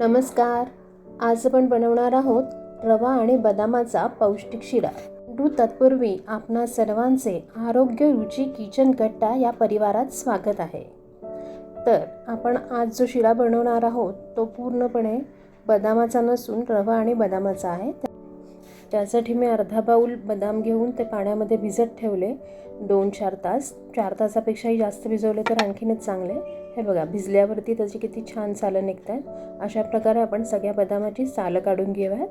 नमस्कार. आज आपण बनवणार आहोत रवा आणि बदामाचा पौष्टिक शिरा. परंतु तत्पूर्वी आपणा सर्वांचे आरोग्य रुची किचन कट्टा या परिवारात स्वागत आहे. तर आपण आज जो शिरा बनवणार आहोत तो पूर्णपणे बदामाचा नसून रवा आणि बदामाचा आहे. त्यासाठी मी अर्धा बाऊल बदाम घेऊन ते पाण्यामध्ये भिजत ठेवले. दोन चार तास चार तासापेक्षाही जास्त भिजवले तर आणखीनच चांगले. हे बघा भिजल्यावरती त्याची किती छान सालं निघत आहेत अशा प्रकारे आपण सगळ्या बदामाची सालं काढून घेऊयात.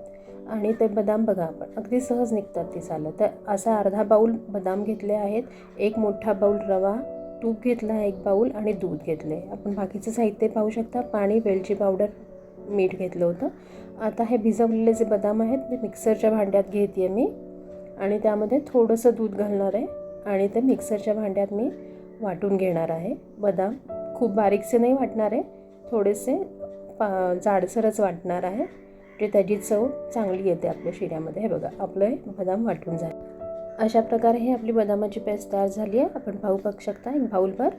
आणि ते बदाम बघा आपण अगदी सहज निघतात ती सालं. तर असा अर्धा बाऊल बदाम घेतले आहेत. एक मोठा बाऊल रवा तूप घेतला आहे एक बाऊल आणि दूध घेतले. आपण बाकीचं साहित्य पाहू शकता. पाणी वेलची पावडर मीठ घेतलं होतं. आता हे भिजवलेले जे बदाम आहेत ते मिक्सरच्या भांड्यात घेते आहे मी. आणि त्यामध्ये थोडंसं दूध घालणार आहे. आणि ते मिक्सरच्या भांड्यात मी वाटून घेणार आहे. बदाम. खूप बारीकसे नाही वाटणार आहे. थोडेसे पा जाडसरच वाटणार आहे. जे त्याची चव चांगली येते आपल्या शिऱ्यामध्ये. हे बघा आपलं हे बदाम वाटून जाईल अशा प्रकारे हे आपली बदामाची पेस्ट तयार झाली आहे. आपण पाहू बघू शकता एक बाऊलभर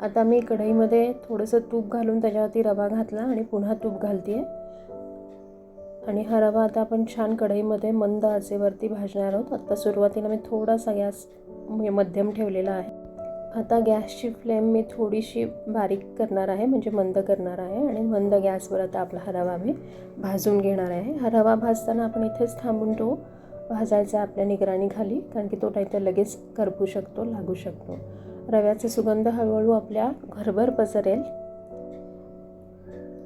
आता मी कढईमध्ये थोडंसं तूप घालून त्याच्यावरती रवा घातला आणि पुन्हा तूप घालते आहे आणि हा रवा आता आपण छान कढईमध्ये मंद आचेवरती भाजणार आहोत. आत्ता सुरुवातीला मी थोडासा गॅस मध्यम ठेवलेला आहे. आता गॅसची फ्लेम मी थोडीशी बारीक करणार आहे म्हणजे मंद करणार आहे आणि मंद गॅसवर आता आपला हा रवा मी भाजून घेणार आहे. हा रवा भाजताना आपण इथेच थांबून तो भाजायचा आपल्या निगराणीखाली कारण की तो नाहीतर लगेच करपू शकतो लागू शकतो. रव्याचा सुगंध हळूहळू आपल्या घरभर पसरेल.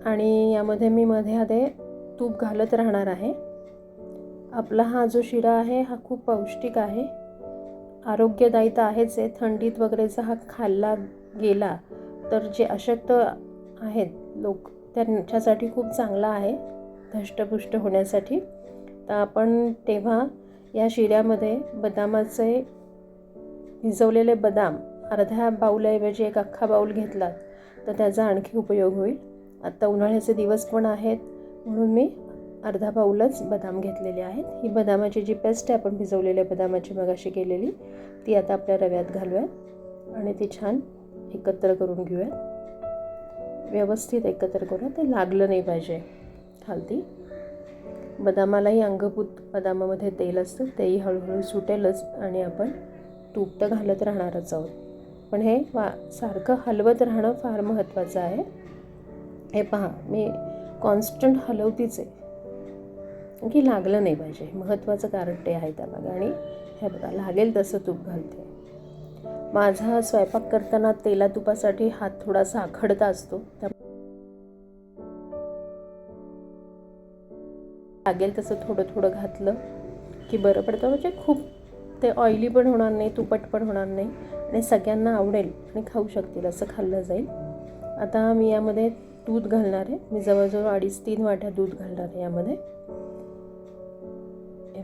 आणि यामध्ये मी मध्ये आधे तूप घालत राहणार आहे. आपला हा जो शिरा आहे हा खूप पौष्टिक आहे. आरोग्यदायी तर आहेच आहे. थंडीत वगैरेचा हा खाल्ला गेला तर जे अशक्त आहेत लोक त्यांच्यासाठी खूप चांगला आहे धष्टपुष्ट होण्यासाठी. तर आपण तेव्हा या शिऱ्यामध्ये बदामाचे भिजवलेले बदाम अर्ध्या बाऊलऐवजी एक अख्खा बाऊल घेतलात तर त्याचा आणखी उपयोग होईल. आत्ता उन्हाळ्याचे दिवस पण आहेत म्हणून मी अर्धा बाऊलच बदाम घेतलेले आहेत. ही बदामाची जी पेस्ट आहे आपण भिजवलेल्या बदामाची मगाशी केलेली ती आता आपल्या रव्यात घालूयात आणि ती छान एकत्र करून घेऊयात. व्यवस्थित एकत्र करूया ते लागलं नाही पाहिजे खालती बदामालाही अंगभूत बदामामध्ये तेल असतं तेही हळूहळू सुटेलच आणि आपण तूप तर घालत राहणारच आहोत. पण हे वा सारखं हलवत राहणं फार महत्त्वाचं आहे. हे पहा मी कॉन्स्टंट हलवतीच आहे. की लागलं नाही पाहिजे. महत्त्वाचं कारण ते आहे त्याला आणि हे बघा लागेल तसं तूप घालते. माझा स्वयंपाक करताना तेला तुपासाठी हात थोडासा आखडता असतो. त्या लागेल तसं थोडं थोडं घातलं की बरं पडतं. म्हणजे खूप ते ऑइली पण होणार नाही तुपट पण होणार नाही. आणि सगळ्यांना आवडेल आणि खाऊ शकतील असं खाल्लं जाईल. आता मी यामध्ये दूध घालणार आहे. मी जवळजवळ अडीच तीन वाट्या दूध घालणार आहे यामध्ये.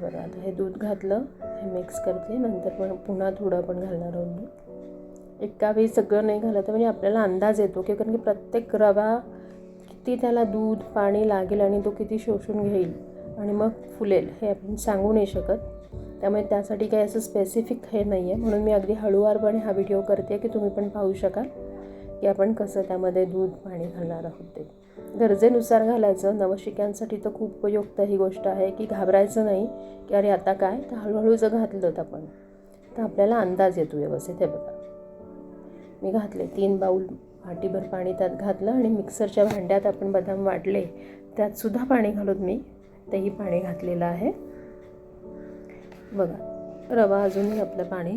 बरं आता हे दूध घातलं हे मिक्स करते. नंतर पण पुन्हा थोडं आपण घालणार आहोत दूध. एका वेळी सगळं नाही घालत म्हणजे आपल्याला अंदाज येतो की कारण की प्रत्येक रवा किती त्याला दूध पाणी लागेल आणि तो किती शोषून घेईल आणि मग फुलेल हे आपण सांगू नाही शकत. त्यामुळे त्यासाठी काही असं स्पेसिफिक हे नाही आहे म्हणून मी अगदी हळूवारपणे हा व्हिडिओ करते की तुम्ही पण पाहू शकाल की आपण कसं त्यामध्ये दूध पाणी घालणार आहोत ते. गरजेनुसार घालायचं. नवशिक्यांसाठी तर खूप उपयुक्त ही गोष्ट आहे की घाबरायचं नाही की अरे आता काय? तर हळूहळू जर घातलं तर आपण तर आपल्याला अंदाज येतो व्यवस्थित. हे बघा. मी घातले तीन बाऊल वाटीभर पाणी त्यात घातलं आणि मिक्सरच्या भांड्यात आपण बदाम वाटले त्यातसुद्धा पाणी घालून मी तेही पाणी घातलेलं आहे. बघा रवा अजूनही आपलं पाणी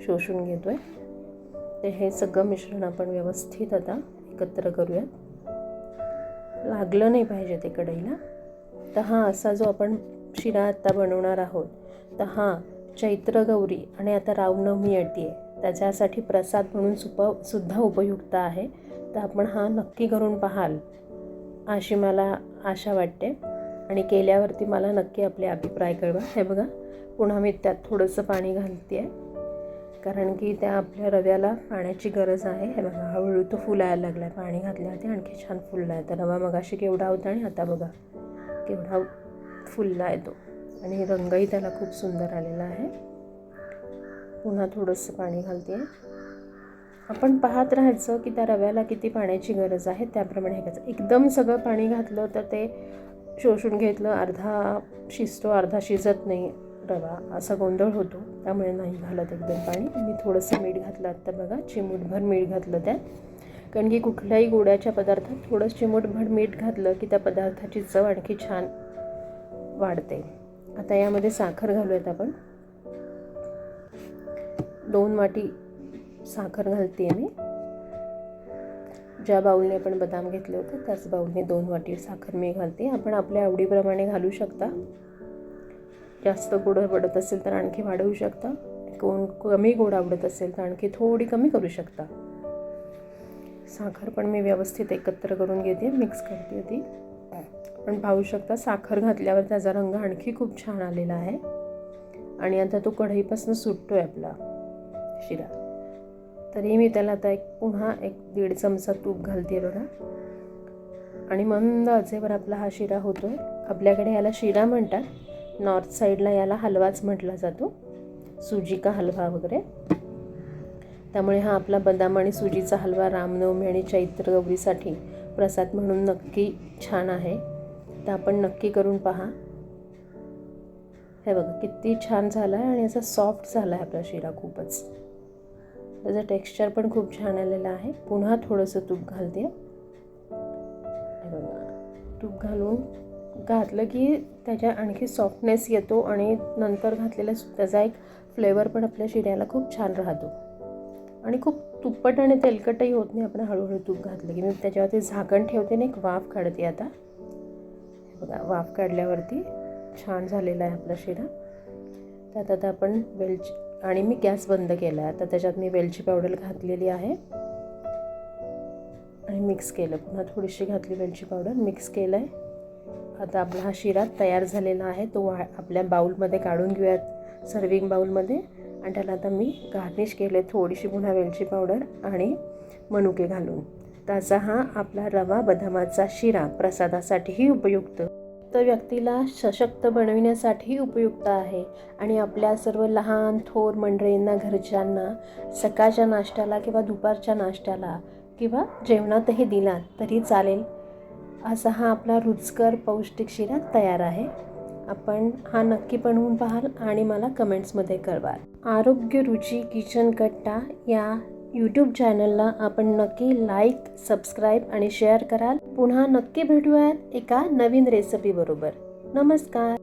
शोषून घेतो आहे ते हे सगळं मिश्रण आपण व्यवस्थित आता एकत्र करूयात. लागलं नाही पाहिजे ते कढईला. तर हा असा जो आपण शिरा आत्ता बनवणार आहोत तर हा चैत्र गौरी आणि आता रामनवमी येते त्याच्यासाठी प्रसाद म्हणून सुप सुद्धा उपयुक्त आहे. तर आपण हा नक्की करून पाहाल अशी मला आशा वाटते. आणि केल्यावरती मला नक्की आपले अभिप्राय कळवा. हे बघा पुन्हा मी त्यात थोडंसं पाणी घालते आहे कारण की त्या आपल्या रव्याला पाण्याची गरज आहे. हे बघा हळूहळू तो फुलायला लागला. आहे पाणी घातल्यावरती आणखी छान फुलला आहे तर रवा मगाशी केवढा होता आणि आता बघा केवढा फुलला आहे तो. आणि रंगही त्याला खूप सुंदर आलेला आहे. पुन्हा थोडंसं पाणी घालते. आपण पाहत राहायचं की त्या रव्याला किती पाण्याची गरज आहे त्याप्रमाणे हे करायचं. एकदम सगळं पाणी घातलं तर ते शोषून घेतलं अर्धा शिजतो अर्धा शिजत नाही. रवा असा गोंधळ होतो. त्यामुळे नाही घालत एकदम पाणी. मी थोडंसं मीठ घातलं आत्ता बघा. चिमूटभर मीठ घातलं त्यात. कारण की कुठल्याही गोड्याच्या पदार्थात थोडं चिमूटभर मीठ घातलं की त्या पदार्थाची चव आणखी छान वाढते. आता यामध्ये साखर घालूयात आपण. दोन वाटी साखर घालते मी. ज्या बाऊलने आपण बदाम घेतले होते त्याच बाऊलने दोन वाटी साखर मी घालते. आपण आपल्या आवडीप्रमाणे घालू शकता. जास्त गोड आवडत असेल तर आणखी वाढवू शकता. कोण कमी गोड आवडत असेल तर आणखी थोडी कमी करू शकता. साखर पण मी व्यवस्थित एकत्र करून घेते मिक्स करते होती पण पाहू शकता साखर घातल्यावर त्याचा रंग आणखी खूप छान आलेला आहे. आणि आता तो कढईपासून सुटतो आहे आपला शिरा. तरी मी त्याला आता एक पुन्हा एक दीड चमचा तूप घालते बघा. आणि मंद आचेवर आपला हा शिरा होतो आहे आपल्याकडे याला शिरा म्हणतात. नॉर्थ साईडला याला हलवाच म्हटला जातो. सुजी का हलवा वगैरे. त्यामुळे हा आपला बदाम आणि सुजीचा हलवा रामनवमी आणि चैत्र गौरीसाठी प्रसाद म्हणून नक्की छान आहे. तर आपण नक्की करून पहा. हे बघा किती छान झाला आहे आणि असा सॉफ्ट झाला आहे आपला शिरा खूपच. त्याचं टेक्स्चर पण खूप छान आलेलं आहे. पुन्हा थोडंसं तूप घालते. हे बघा तूप घालून घातलं की त्याच्या आणखी सॉफ्टनेस येतो आणि नंतर घातलेला त्याचा एक फ्लेवर पण आपल्या शिऱ्याला खूप छान राहतो. आणि खूप तुप्पट आणि तेलकटही होत नाही. आपण हळूहळू तूप घातलं की मी त्याच्यावरती झाकण ठेवते आणि एक वाफ काढते आता. बघा वाफ काढल्यावरती छान झालेला आहे आपला शिरा. त्यात आता आपण वेलची आणि मी गॅस बंद केला आहे आता त्याच्यात मी वेलची पावडर घातलेली आहे. आणि मिक्स केलं. पुन्हा थोडीशी घातली वेलची पावडर मिक्स केलं आहे आता आपला हा शिरा तयार झालेला आहे. तो वा आपल्या बाऊलमध्ये काढून घेऊयात. सर्विंग बाऊलमध्ये. आणि त्याला आता मी गार्निश केले थोडीशी पुन्हा वेलची पावडर आणि मनुके घालून. त्याचा हा आपला रवा बदामाचा शिरा प्रसादासाठीही उपयुक्त. तर व्यक्तीला सशक्त बनविण्यासाठीही उपयुक्त आहे. आणि आपल्या सर्व लहान थोर मंडळींना घरच्यांना सकाळच्या नाश्त्याला किंवा दुपारच्या नाश्त्याला किंवा जेवणातही दिला तरी चालेल. असा हा आपला रुचकर पौष्टिक शिरा तयार आहे. आपण हा नक्की बनवून पाहाल आणि मला कमेंट्समध्ये कळवाल. आरोग्य रुची किचन कट्टा या यूट्यूब चॅनलला आपण नक्की लाईक सबस्क्राईब आणि शेअर कराल. पुन्हा नक्की भेटूयात एका नवीन रेसिपीबरोबर नमस्कार!